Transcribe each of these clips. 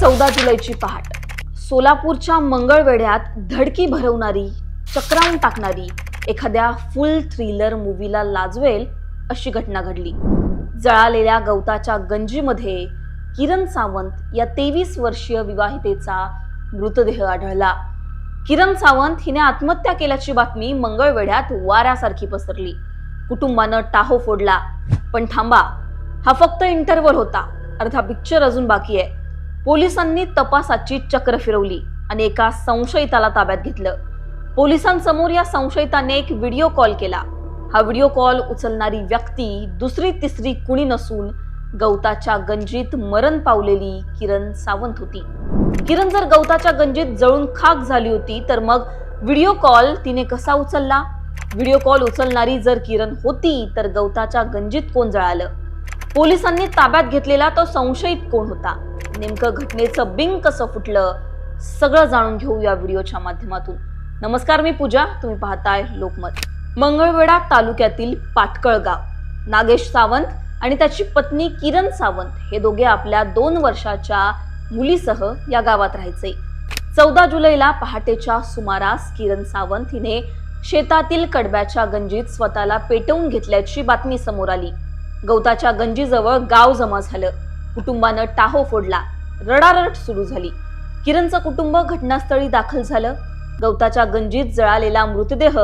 चौदा जुलैची पहाट. सोलापूरच्या मंगळवेढ्यात धडकी भरवणारी चक्रावून टाकणारी एखाद्या फुल थ्रिलर मूवीला लाजवेल अशी घटना घडली. जळालेल्या गवताच्या गंजीमध्ये किरण सावंत या तेवीस वर्षीय विवाहितेचा मृतदेह आढळला. किरण सावंत हिने आत्महत्या केल्याची बातमी मंगळवेढ्यात वाऱ्यासारखी पसरली. कुटुंबानं टाहो फोडला. पण थांबा हा फक्त इंटरव्हल होता. अर्धा पिक्चर अजून बाकी आहे. पोलिसांनी तपासाची चक्र फिरवली आणि एका संशयिताला ताब्यात घेतलं. पोलिसांसमोर या संशयिताने एक व्हिडिओ कॉल केला. हा व्हिडिओ कॉल उचलणारी व्यक्ती दुसरी तिसरी कुणी नसून गवताच्या गंजीत मरण पावलेली किरण सावंत होती. किरण जर गवताच्या गंजीत जळून खाक झाली होती तर मग व्हिडिओ कॉल तिने कसा उचलला? व्हिडिओ कॉल उचलणारी जर किरण होती तर गवताच्या गंजीत कोण जळालं? पोलिसांनी ताब्यात घेतलेला तो संशयित कोण होता? नेमकं घटनेचं बिंग कसं फुटलं? सगळं जाणून घेऊ या व्हिडिओच्या माध्यमातून. नमस्कार मी पूजा. तुम्ही पाहताय लोकमत. मंगळवेढा तालुक्यातील पाटकळ गाव नागेश सावंत आणि त्याची पत्नी किरण सावंत हे दोघे आपल्या दोन वर्षाच्या मुलीसह या गावात राहायचे. चौदा जुलैला पहाटेच्या सुमारास किरण सावंत हिने शेतातील कडब्याच्या गंजीत स्वतःला पेटवून घेतल्याची बातमी समोर आली. गवताच्या गंजीजवळ गाव जमा झालं. कुटुंबानं टाहो फोडला. रडारड सुरू झाली. किरणचं कुटुंब घटनास्थळी दाखल झालं. गवताच्या गंजीत जळालेला मृतदेह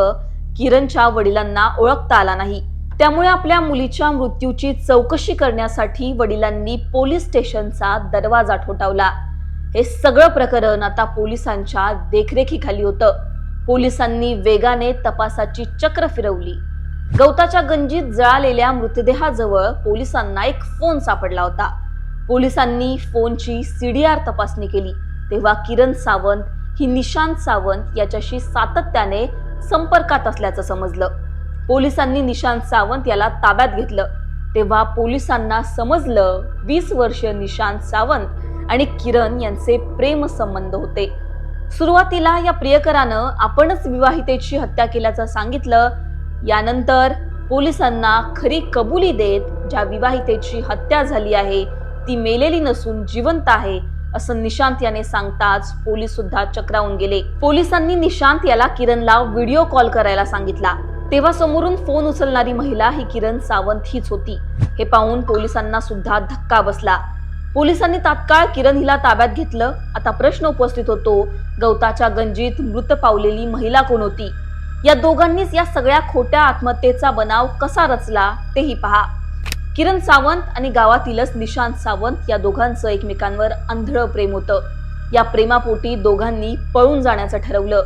किरणच्या वडिलांना ओळखता आला नाही. त्यामुळे आपल्या मुलीच्या मृत्यूची चौकशी करण्यासाठी वडिलांनी पोलीस स्टेशनचा दरवाजा ठोठावला. हे सगळं प्रकरण आता पोलिसांच्या देखरेखीखाली होतं. पोलिसांनी वेगाने तपासाची चक्र फिरवली. गवताच्या गंजीत जळालेल्या मृतदेहाजवळ पोलिसांना एक फोन सापडला होता. पोलिसांनी फोनची सीडीआर तपासणी केली. तेव्हा किरण सावंत ही निशांत सावंत याच्याशी सातत्याने संपर्कात असल्याचं समजलं. पोलिसांनी निशांत सावंत याला ताब्यात घेतलं. तेव्हा पोलिसांना समजलं वीस वर्षीय निशांत सावंत आणि किरण यांचे प्रेम संबंध होते. सुरुवातीला या प्रियकरानं आपणच विवाहितेची हत्या केल्याचं सांगितलं यानंतर पोलिसांना खरी कबुली देत ज्या विवाहितेची हत्या झाली आहे ती मेलेली नसून जिवंत आहे असं निशांत याने सांगताच पोलीस सुद्धा चक्रावून गेले. पोलिसांनी निशांत याला किरणला व्हिडिओ कॉल करायला सांगितला. तेव्हा समोरून फोन उचलणारी महिला ही किरण सावंत हीच होती. हे पाहून पोलिसांना सुद्धा धक्का बसला. पोलिसांनी तात्काळ किरण हिला ताब्यात घेतलं. आता प्रश्न उपस्थित होतो गवताच्या गंजीत मृत पावलेली महिला कोण होती? या दोघांनीच या सगळ्या खोट्या आत्महत्येचा बनाव कसा रचला तेही पहा. किरण सावंत आणि गावातीलच निशांत सावंत या दोघांचं एकमेकांवर आंधळ प्रेम होतं. या प्रेमापोटी दोघांनी पळून जाण्याचं ठरवलं.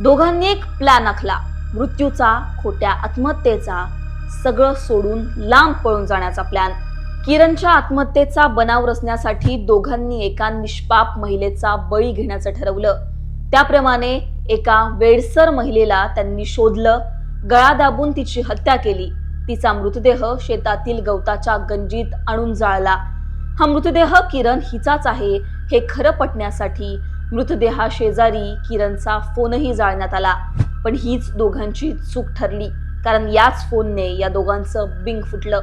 दोघांनी एक प्लॅन आखला. मृत्यूचा खोट्या आत्महत्येचा सगळं सोडून लांब पळून जाण्याचा प्लॅन किरणच्या आत्महत्येचा बनाव रचण्यासाठी दोघांनी एका निष्पाप महिलेचा बळी घेण्याचं ठरवलं. त्याप्रमाणे एका वेडसर महिलेला त्यांनी शोधलं गळा दाबून तिची हत्या केली. तिचा मृतदेह शेतातील गवताच्या गंजीत आणून जाळला. हा मृतदेह किरण हिचाच आहे हे खरं पटण्यासाठी मृतदेहा शेजारी किरणचा फोनही जाळण्यात आला. पण हीच दोघांची चूक ठरली कारण याच फोनने या दोघांचं बिंग फुटलं.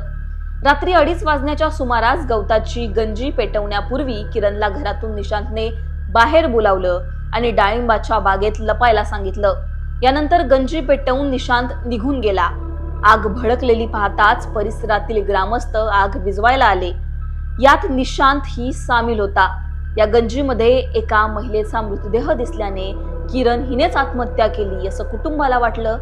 रात्री अडीच वाजण्याच्या सुमारास गवताची गंजी पेटवण्यापूर्वी किरणला घरातून निशांतने बाहेर बोलावलं. आणि डाळिंबाच्या बागेत लपायला सांगितलं. यानंतर गंजी पेटवून निशांत निघून गेला. आग भडकलेली पाहताच परिसरातील ग्रामस्थ आग विजवायला आले. यात निशांत ही सामील होता. या गंजीमध्ये एका महिलेचा मृतदेह दिसल्याने किरण हिनेच आत्महत्या केली असं कुटुंबाला वाटलं.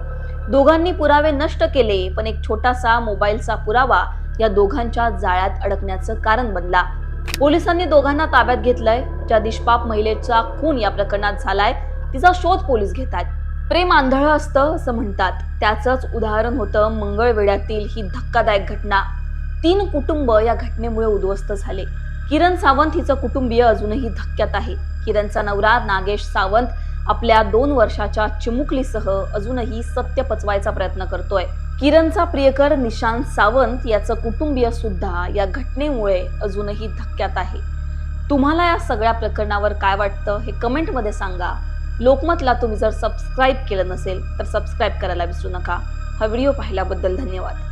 दोघांनी पुरावे नष्ट केले पण एक छोटासा मोबाईलचा पुरावा या दोघांच्या जाळ्यात अडकण्याचं कारण बनला. पोलिसांनी दोघांना ताब्यात घेतलंय. ज्या दिशपाप महिलेचा खून या प्रकरणात झालाय तिचा शोध पोलीस घेत आहेत प्रेम आंधळ असतं असं म्हणतात. त्याचंच उदाहरण होतं मंगळवेड्यातील ही धक्कादायक घटना. तीन कुटुंब या घटनेमुळे उद्ध्वस्त झाले. किरण सावंत हिचं कुटुंबीय अजूनही धक्क्यात आहे. किरणचा नवरा नागेश सावंत आपल्या दोन वर्षाच्या चिमुकलीसह अजूनही सत्य पचवायचा प्रयत्न करतोय. किरणचा प्रियकर निशांत सावंत याचं कुटुंबीय सुद्धा या घटनेमुळे अजूनही धक्क्यात आहे. तुम्हाला या सगळ्या प्रकरणावर काय वाटतं हे कमेंटमध्ये सांगा. लोकमतला तुम्ही जर सबस्क्राईब केलं नसेल तर सबस्क्राईब करायला विसरू नका. हा व्हिडिओ पाहिल्याबद्दल धन्यवाद.